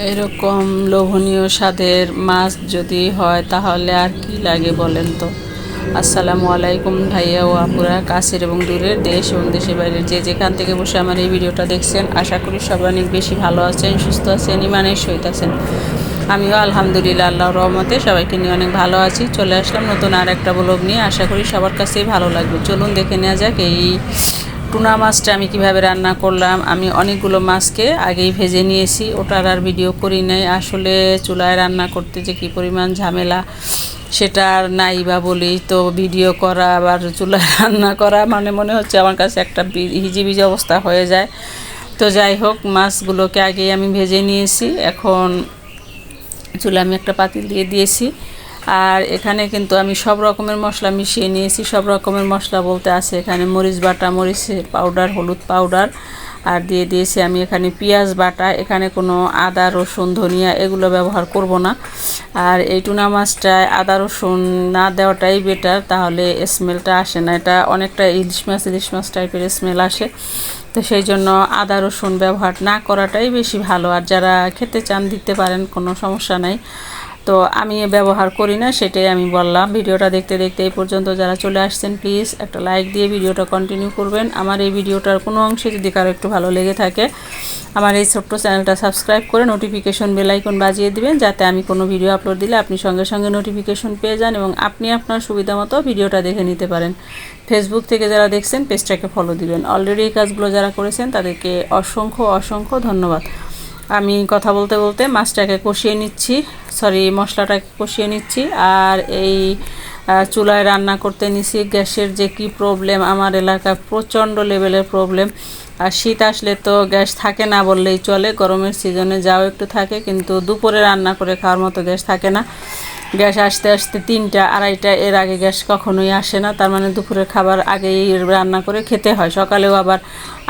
এরকম লোভনীয় স্বাদের মাছ যদি হয়, তাহলে আর কি লাগে বলেন তো? আসসালামু আলাইকুম ভাইয়া ও আপুরা, কাছের এবং দূরের দেশ এবং দেশের বাইরের যে যেখান থেকে বসে আমার এই ভিডিওটা দেখছেন, আশা করি সবাই অনেক বেশি ভালো আছেন, সুস্থ আছেন ইমানের সহিত আছেন। আমিও আলহামদুলিল্লাহ আল্লাহ রহমতে সবাইকে নিয়ে অনেক ভালো আছি। চলে আসলাম নতুন আর একটা ব্লগ নিয়ে। আশা করি সবার কাছেই ভালো লাগবে। চলুন দেখে নেওয়া যাক এই টুনা মাছটা আমি কীভাবে রান্না করলাম, আমি অনেকগুলো মাছকে আগেই ভেজে নিয়েছি, ওটার আর ভিডিও করি নাই। আসলে চুলায় রান্না করতে যে কী পরিমাণ ঝামেলা, সেটা আর নাই বা বলি তো ভিডিও করা আবার চুলায় রান্না করা মানে মনে হচ্ছে আমার কাছে একটা হিজিবিজি অবস্থা হয়ে যায়। তো যাই হোক, মাছগুলোকে আগেই আমি ভেজে নিয়েছি। এখন চুলে আমি একটা পাতিল দিয়ে দিয়েছি। আর এখানে কিন্তু আমি সব রকমের মশলা মিশিয়ে নিয়েছি। সব রকমের মশলা বলতে আছে এখানে মরিচ বাটা, মরিচ পাউডার হলুদ পাউডার আর দিয়ে দিয়েছি আমি এখানে পেঁয়াজ বাটা। এখানে কোনো আদা, রসুন, ধনিয়া এগুলো ব্যবহার করব না। আর এই টুনা মাছটায় আদা, রসুন না দেওয়াটাই বেটার তাহলে স্মেলটা আসে না। এটা অনেকটা ইলিশ মাছ ইলিশ মাছ টাইপের স্মেল আসে। তো সেই জন্য আদা, রসুন ব্যবহার না করাটাই বেশি ভালো। আর যারা খেতে চান, দিতে পারেন, কোনো সমস্যা নাই। তো আমি ব্যবহার করি না, সেটাই আমি বললাম। ভিডিওটা দেখতে দেখতে এই পর্যন্ত যারা চলে আসছেন প্লিজ একটা লাইক দিয়ে ভিডিওটা কন্টিনিউ করবেন। আমার এই ভিডিওটার কোনো অংশে যদি কারও একটু ভালো লেগে থাকে, আমার এই ছোট্ট চ্যানেলটা সাবস্ক্রাইব করে নোটিফিকেশন বেলাইকন বাজিয়ে দিবেন, যাতে আমি কোনো ভিডিও আপলোড দিলে আপনি সঙ্গে সঙ্গে নোটিফিকেশন পেয়ে যান এবং আপনি আপনার সুবিধা মতো ভিডিওটা দেখে নিতে পারেন। ফেসবুক থেকে যারা দেখছেন পেজটাকে ফলো দিবেন। অলরেডি এই কাজগুলো যারা করেছেন, তাদেরকে অসংখ্য অসংখ্য ধন্যবাদ। আমি কথা বলতে বলতে মাছটাকে কষিয়ে নিচ্ছি সরি মশলাটাকে কষিয়ে নিচ্ছি আর এই চুলায় রান্না করতে নিছি। গ্যাসের যে কি প্রবলেম আমার এলাকায় প্রচণ্ড লেভেলের প্রবলেম আর শীত আসলে তো গ্যাস থাকে না বললেই চলে, গরমের সিজনে যাও একটু থাকে, কিন্তু দুপুরে রান্না করে খাওয়ার মতো গ্যাস থাকে না। গ্যাস আসতে আসতে তিনটা, আড়াইটা, এর আগে গ্যাস কখনোই আসে না, তার মানে দুপুরের খাবার আগেই রান্না করে খেতে হয়। সকালেও আবার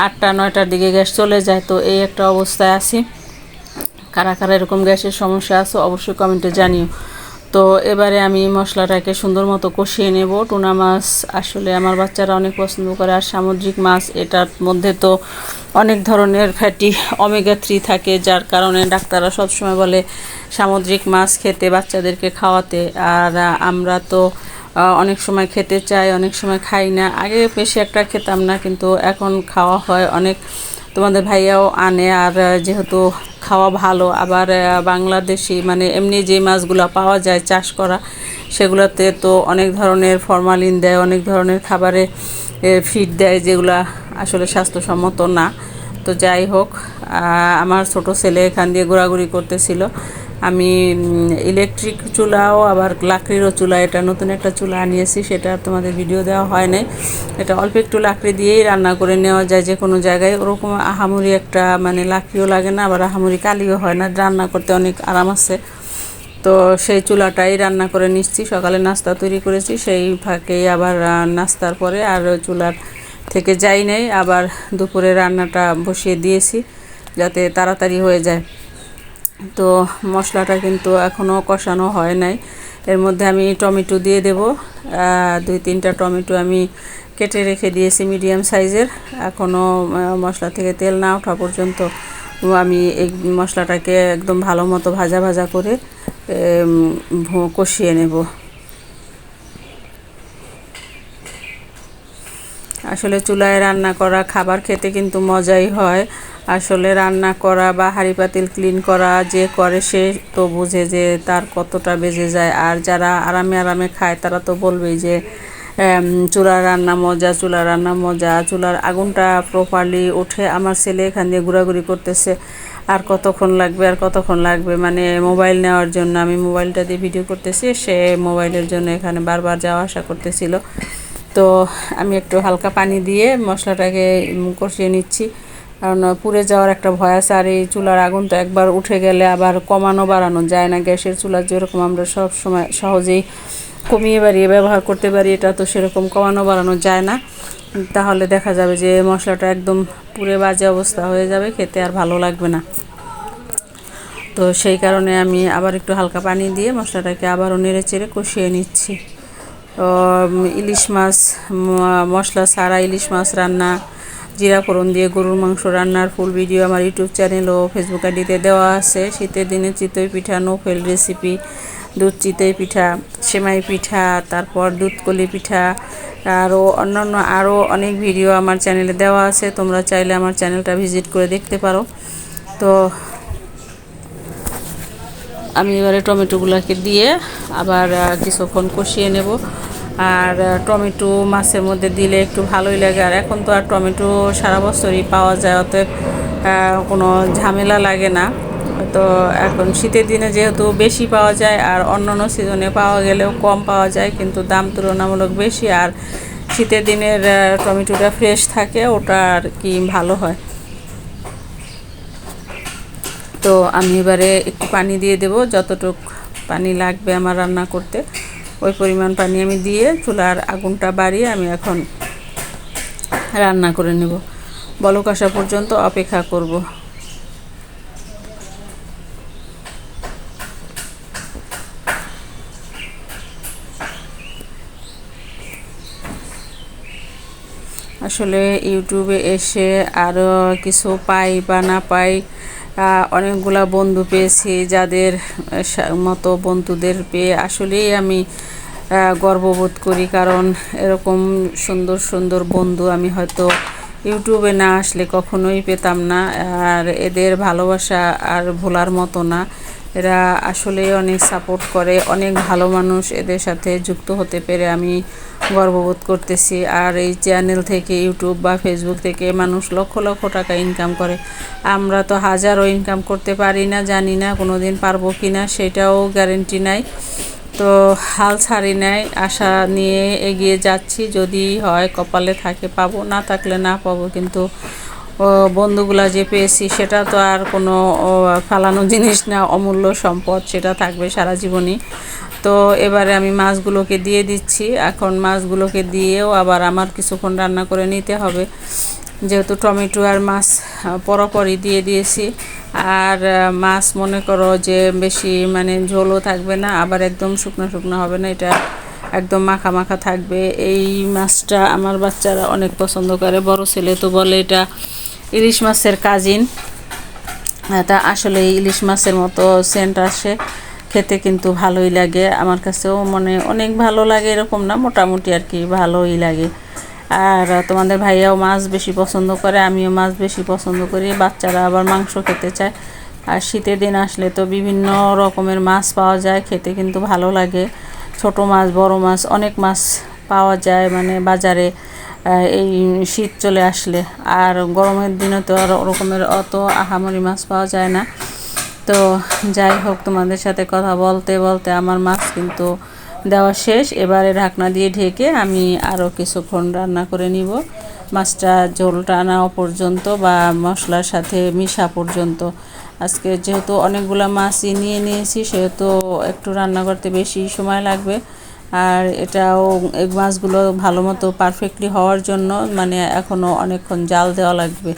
আটটা, নয়টার দিকে গ্যাস চলে যায়, তো এই একটা অবস্থায় আছি। কারা কারা এরকম গ্যাসের সমস্যা আছে অবশ্যই কমেন্টে জানিও। তো এবারে আমি মশলাটাকে সুন্দর মতো কষিয়ে নেব। টুনা মাছ আসলে আমার বাচ্চারা অনেক পছন্দ করে আর সামুদ্রিক মাছ, এটার মধ্যে তো অনেক ধরনের ফ্যাটি অমেগা থ্রি থাকে, যার কারণে ডাক্তাররা সবসময় বলে সামুদ্রিক মাছ খেতে, বাচ্চাদেরকে খাওয়াতে। আর আমরা তো অনেক সময় খেতে চাই, অনেক সময় খাই না। আগে বেশি একটা খেতাম না, কিন্তু এখন খাওয়া হয় অনেক। তোমাদের ভাইয়াও আনে, আর যেহেতু খাওয়া ভালো, আবার বাংলাদেশি মানে এমনি যে মাছগুলো পাওয়া যায় চাষ করা, সেগুলোতে তো অনেক ধরনের ফরমালিন দেয়, অনেক ধরনের খাবারে ফিড দেয়, যেগুলো আসলে স্বাস্থ্যসম্মত না। তো যাই হোক আমার ছোট ছেলে এখান দিয়ে ঘোরাঘুরি করতেছিল। আমি ইলেকট্রিক চুলাও, আবার লাকড়িরও চুলা, এটা নতুন একটা চুলা আনিয়েছি, সেটা তোমাদের ভিডিও দেওয়া হয় নাই এটা অল্প একটু লাকড়ি দিয়েই রান্না করে নেওয়া যায় যে কোনো জায়গায়। ওরকম আহামুরি একটা মানে লাকড়িও লাগে না, আবার আহামুরি কালিও হয় না, রান্না করতে অনেক আরাম আছে। তো সেই চুলাটাই রান্না করে নিচ্ছি, সকালে নাস্তা তৈরি করেছি, সেই ফাঁকেই আবার নাস্তার পরে আর চুলার থেকে যাই নেই, আবার দুপুরে রান্নাটা বসিয়ে দিয়েছি, যাতে তাড়াতাড়ি হয়ে যায়। তো মশলাটা কিন্তু এখনও কষানো হয় নাই। এর মধ্যে আমি টমেটো দিয়ে দেব। দুই তিনটা টমেটো আমি কেটে রেখে দিয়েছি মিডিয়াম সাইজের। এখনও মশলা থেকে তেল না ওঠা পর্যন্ত আমি এই মশলাটাকে একদম ভালো মতো ভাজা ভাজা করে কষিয়ে নেব। আসলে চুলায় রান্না করা খাবার খেতে কিন্তু মজাই হয়। আসলে রান্না করা বা হাঁড়ি পাতিল ক্লিন করা যে করে সে তো বুঝে যে তার কতটা বেজে যায়। আর যারা আরামে আরামে খায় তারা তো বলবেই যে চুলার রান্না মজা, চুলার রান্না মজা, চুলার আগুনটা প্রপারলি উঠে আমার ছেলে এখান দিয়ে ঘোরাঘুরি করতেছে, আর কতক্ষণ লাগবে, আর কতক্ষণ লাগবে? মানে মোবাইল নেওয়ার জন্য আমি মোবাইলটা দিয়ে ভিডিও করতেছি। সে মোবাইলের জন্য এখানে বারবার যাওয়া আসা করতেছিল। তো আমি একটু হালকা পানি দিয়ে মশলাটাকে কষিয়ে নিচ্ছি। কারণ পুড়ে যাওয়ার একটা ভয় আছে, আর এই চুলার আগুন তো একবার উঠে গেলে আবার কমানো বাড়ানো যায় না। গ্যাসের চুলা যেরকম আমরা সব সময় সহজেই কমিয়ে বাড়িয়ে ব্যবহার করতে পারি, এটা তো সেরকম কমানো বাড়ানো যায় না। তাহলে দেখা যাবে যে মশলাটা একদম পুরে বাজে অবস্থা হয়ে যাবে, খেতে আর ভালো লাগবে না। তো সেই কারণে আমি আবার একটু হালকা পানি দিয়ে মশলাটাকে আবারও নেড়ে চেড়ে কষিয়ে নিচ্ছি। ইলিশ মাছ মশলা ছাড়া ইলিশ মাছ রান্না, জিরা ফোড়ন দিয়ে গরুর মাংস রান্নার ফুল ভিডিও আমার ইউটিউব চ্যানেল ও ফেসবুক আইডিতে দেওয়া আছে। শীতের দিনে চিতই পিঠা নোফেল রেসিপি দুধ চিতই পিঠা, সেমাই পিঠা, তারপর দুধকলি পিঠা আরও অন্যান্য আরও অনেক ভিডিও আমার চ্যানেলে দেওয়া আছে। তোমরা চাইলে আমার চ্যানেলটা ভিজিট করে দেখতে পারো। তো আমি এবারে টমেটোগুলোকে দিয়ে আবার কিছুক্ষণ কষিয়ে নেব। আর টমেটো মাছের মধ্যে দিলে একটু ভালোই লাগে। আর এখন তো আর টমেটো সারা বছরই পাওয়া যায়, অতএব কোনো ঝামেলা লাগে না। তো এখন শীতের দিনে যেহেতু বেশি পাওয়া যায় আর অন্যান্য সিজনে পাওয়া গেলেও কম পাওয়া যায়, কিন্তু দাম তুলনামূলক বেশি। আর শীতের দিনের টমেটোটা ফ্রেশ থাকে, ওটা আর কি ভালো হয়। তো আমি এবারে একটু পানি দিয়ে দেব, যতটুক পানি লাগবে আমার রান্না করতে। ওই পরিমাণ পানি আমি দিয়ে চুলার আগুনটা বাড়িয়ে আমি এখন রান্না করে নেব। বলক আসা পর্যন্ত অপেক্ষা করব। আসলে ইউটিউবে এসে আরও কিছু পাই বা না পাই অনেকগুলা বন্ধু পেয়েছি যাদের মতো বন্ধুদের পেয়ে আসলেই আমি গর্ববোধ করি। কারণ এরকম সুন্দর সুন্দর বন্ধু আমি হয়তো ইউটিউবে না আসলে কখনোই পেতাম না। আর এদের ভালোবাসা আর ভোলার মতো না। এরা আসলেই অনেক সাপোর্ট করে, অনেক ভালো মানুষ এদের সাথে যুক্ত হতে পেরে আমি গর্ববোধ করতেছি। আর এই চ্যানেল থেকে ইউটিউব বা ফেসবুক থেকে মানুষ লক্ষ লক্ষ টাকা ইনকাম করে। আমরা তো হাজারও ইনকাম করতে পারি না, জানি না কোনো দিন পারব কি না সেটাও গ্যারেন্টি নাই। তো হাল ছাড়ি নাই, আশা নিয়ে এগিয়ে যাচ্ছি। যদি হয় কপালে থাকে, পাবো, না থাকলে না পাবো, কিন্তু বন্ধুগুলা যে পেয়েছি, সেটা তো আর কোনো ফালানো জিনিস না, অমূল্য সম্পদ, সেটা থাকবে সারা জীবনই। তো এবারে আমি মাছগুলোকে দিয়ে দিচ্ছি। এখন মাছগুলোকে দিয়েও আবার আমার কিছুক্ষণ রান্না করে নিতে হবে। যেহেতু টমেটো আর মাছ পরপরই দিয়ে দিয়েছি। আর মাছ মনে করো যে বেশি মানে ঝোলও থাকবে না, আবার একদম শুকনো শুকনো হবে না, এটা একদম মাখা মাখা থাকবে। এই মাছটা আমার বাচ্চারা অনেক পছন্দ করে, বড় ছেলে তো বলে এটা ইলিশ মাছের কাজিন। এটা আসলে ইলিশ মাছের মতো সেন্ট আসে। খেতে কিন্তু ভালোই লাগে। আমার কাছেও মানে অনেক ভালো লাগে, এরকম না, মোটামুটি আর কি ভালোই লাগে। আর তোমাদের ভাইয়াও মাছ বেশি পছন্দ করে, আমিও মাছ বেশি পছন্দ করি, বাচ্চারা আবার মাংস খেতে চায়। আর শীতের দিন আসলে তো বিভিন্ন রকমের মাছ পাওয়া যায়, খেতে কিন্তু ভালো লাগে। ছোট মাছ, বড় মাছ, অনেক মাছ পাওয়া যায় মানে বাজারে এই শীত চলে আসলে। আর গরমের দিনে তো আর ওরকমের অত আহামরি মাছ পাওয়া যায় না। তো যাই হোক, তোমাদের সাথে কথা বলতে বলতে আমার মাছ কিন্তু দেওয়া শেষ। এবারে ঢাকনা দিয়ে ঢেকে আমি আরও কিছুক্ষণ রান্না করে নিব। মাছটা ঝোলটা আনা পর্যন্ত বা মশলার সাথে মিশা পর্যন্ত। আজকে যেহেতু অনেকগুলো মাছই নিয়ে নিয়েছি, সেহেতু একটু রান্না করতে বেশি সময় লাগবে। আর এটাও এই মাছগুলো ভালো মতো পারফেক্টলি হওয়ার জন্য মানে এখনও অনেকক্ষণ জাল দেওয়া লাগবে।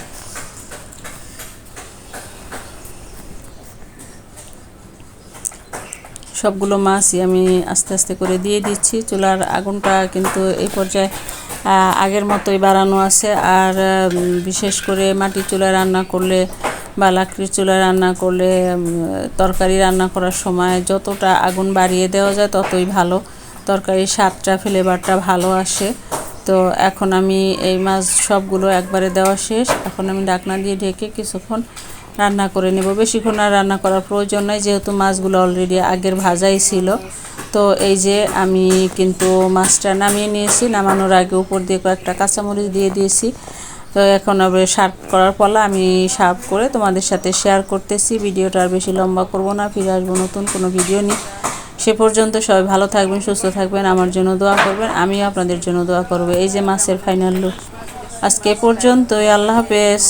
সবগুলো মাছই আমি আস্তে আস্তে করে দিয়ে দিচ্ছি। চুলার আগুনটা কিন্তু এই পর্যায়ে আগের মতোই বাড়ানো আছে। আর বিশেষ করে মাটির চুলায় রান্না করলে বা লাকড়ির চুলায় রান্না করলে তরকারি রান্না করার সময় যতটা আগুন বাড়িয়ে দেওয়া যায় ততই ভালো। তরকারির স্বাদটা ফ্লেভারটা ভালো আসে। তো এখন আমি এই মাছ সবগুলো একবারে দেওয়া শেষ। এখন আমি ডাকনা দিয়ে ঢেকে কিছুক্ষণ রান্না করে নেব। বেশিক্ষণ আর রান্না করার প্রয়োজন নাই, যেহেতু মাছগুলো অলরেডি আগের ভাজাই ছিল। তো এই যে আমি কিন্তু মাছটা নামিয়ে নিয়েছি, নামানোর আগে উপর দিয়ে কয়েকটা কাঁচামরিচ দিয়ে দিয়েছি। তো এখন আবার সার্ভ করার পালা, আমি সার্ভ করে তোমাদের সাথে শেয়ার করতেছি। ভিডিওটা আর বেশি লম্বা করব না, ফিরে আসব নতুন কোনো ভিডিও নিয়ে। সে পর্যন্ত সবাই ভালো থাকবেন, সুস্থ থাকবেন, আমার জন্য দোয়া করবেন, আমিও আপনাদের জন্য দোয়া করব। এই যে মাছের ফাইনাল লুক আজকে পর্যন্তই, আল্লাহ হাফেজ।